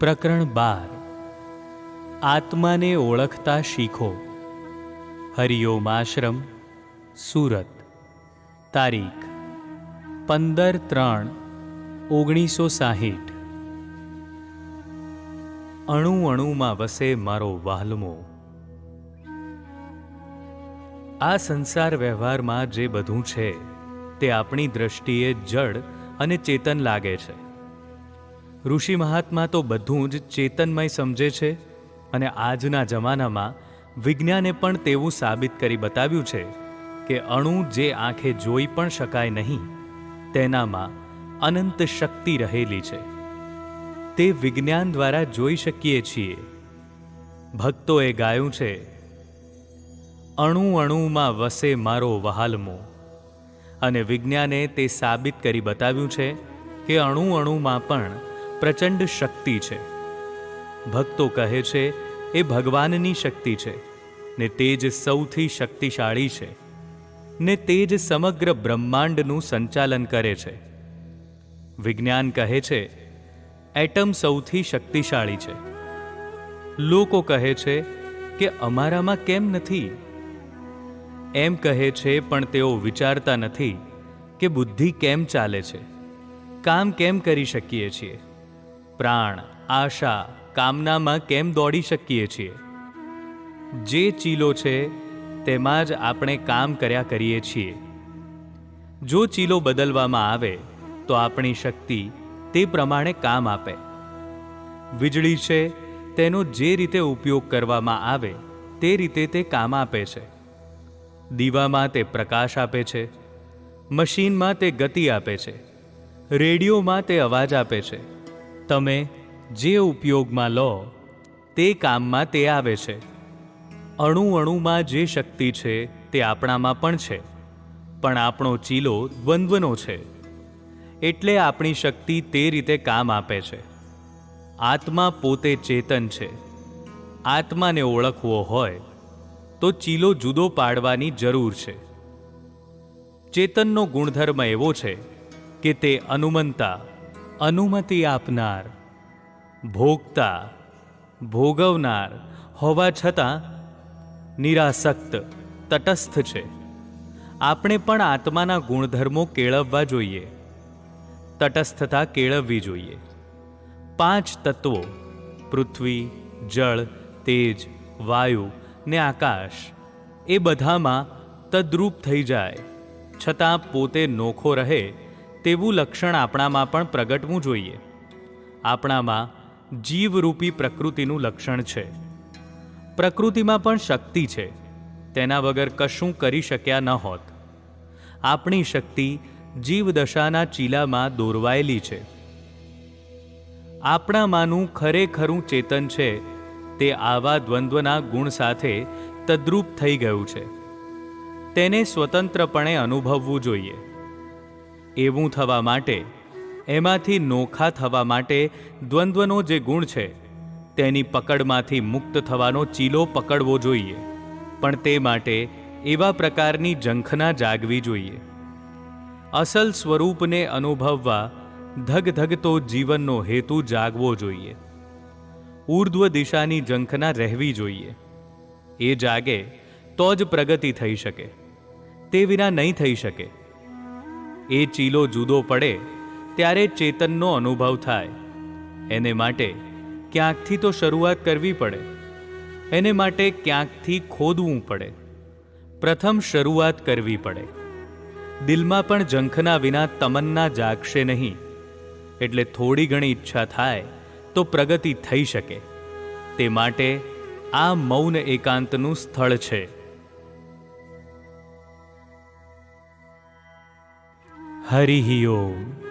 પ્રકરણ બાર. આત્માને ઓળખતા શીખો. હરિઓમ આશ્રમ સુરત. તારીખ, પંદર ત્રણ, ઓગણીસો સાહીઠ. અણુ અણુમાં વસે મારો વહાલમો આ સંસાર વ્યવહારમાં જે બધું છે, તે આપણી દ્રષ્ટિએ જડ અને ચેતન લાગે છે. ઋષિ મહાત્મા તો બધું જ ચેતનમય સમજે છે અને આજના જમાનામાં વિજ્ઞાને પણ તેવું સાબિત કરી બતાવ્યું છે કે અણુ જે આંખે જોઈ પણ શકાય નહીં, તેનામાં અનંત શક્તિ રહેલી છે. તે વિજ્ઞાન દ્વારા જોઈ શકીએ છીએ. ભક્તોએ ગાયું છે, અણુ અણુમાં વસે મારો વહાલમો અને વિજ્ઞાને તે સાબિત કરી બતાવ્યું છે કે અણુ અણુમાં પણ પ્રચંડ શક્તિ છે. ભક્તો કહે છે, એ ભગવાનની શક્તિ છે, ને તે જ સૌથી શક્તિશાળી છે, ને તે જ સમગ્ર બ્રહ્માંડનું સંચાલન કરે છે. વિજ્ઞાન કહે છે, એટમ સૌથી શક્તિશાળી છે. લોકો કહે છે, કે અમારામાં કેમ નથી? એમ કહે છે, પણ તેઓ વિચારતા નથી કે બુદ્ધિ કેમ ચાલે છે? કામ કેમ કરી શકીએ છીએ? પ્રાણ, આશા, કામનામાં કેમ દોડી શકીએ છીએ? જે ચીલો છે, તેમાં જ આપણે કામ કર્યા કરીએ છીએ. જો ચીલો બદલવામાં આવે, તો આપણી શક્તિ તે પ્રમાણે કામ આપે. વીજળી છે, તેનો જે રીતે ઉપયોગ કરવામાં આવે, તે રીતે તે કામ આપે છે. દીવામાં તે પ્રકાશ આપે છે, મશીનમાં તે ગતિ આપે છે, રેડિયોમાં તે અવાજ આપે છે. તમે જે ઉપયોગમાં લો, તે કામમાં તે આવે છે. અણુ અણુમાં જે શક્તિ છે, તે આપણામાં પણ છે. પણ આપણો ચીલો દ્વંદ્વનો છે. એટલે આપણી શક્તિ તે રીતે કામ આપે છે. આત્મા પોતે ચેતન છે. આત્માને ઓળખવો હોય, તો ચીલો જુદો પાડવાની જરૂર છે. ચેતનનો ગુણધર્મ એવો છે કે તે અનુમંતા અનુમતિ આપનાર, ભોગતા, ભોગવનાર હોવા છતાં નિરાસક્ત, તટસ્થ છે. આપણે પણ આત્માના ગુણધર્મો કેળવવા જોઈએ. તટસ્થતા કેળવવી જોઈએ. પાંચ તત્વો, પૃથ્વી, જળ, તેજ, વાયુ ને આકાશ, એ બધામાં તદ્રુપ થઈ જાય, છતાં પોતે નોખો રહે તેવું લક્ષણ આપણામાં પણ પ્રગટવું જોઈએ. આપણામાં જીવરૂપી પ્રકૃતિનું લક્ષણ છે. પ્રકૃતિમાં પણ શક્તિ છે. તેના વગર કશું કરી શક્યા ન હોત. આપણી શક્તિ જીવદશાના ચીલામાં દોરવાયેલી છે. આપણામાંનું ખરેખરું ચેતન છે તે આવા દ્વંદ્વના ગુણ સાથે તદ્રુપ થઈ ગયું છે. તેને સ્વતંત્રપણે અનુભવવું જોઈએ. એવું થવા માટે, એમાંથી નોખા થવા માટે દ્વંદ્વનો જે ગુણ છે, તેની પકડમાંથી મુક્ત થવાનો ચીલો પકડવો જોઈએ, પણ તે માટે એવા પ્રકારની ઝંખના જાગવી જોઈએ. અસલ સ્વરૂપને અનુભવવા ધગધગતો જીવનનો હેતુ જાગવો જોઈએ. ઉર્ધ્વ દિશાની ઝંખના રહેવી જોઈએ. એ જાગે તો જ પ્રગતિ થઈ શકે. તે વિના નહીં થઈ શકે. એ ચીલો જુદો પડે, ત્યારે ચેતનનો અનુભવ થાય. એને માટે ક્યાંકથી તો શરૂઆત કરવી પડે. એને માટે ક્યાંકથી ખોદવું પડે. પ્રથમ શરૂઆત કરવી પડે. દિલમાં પણ ઝંખના વિના તમન્ના જાગશે નહીં. એટલે થોડી ઘણી ઈચ્છા થાય, તો પ્રગતિ થઈ શકે. તે માટે આ મૌન એકાંતનું સ્થળ છે. હરિ ઓમ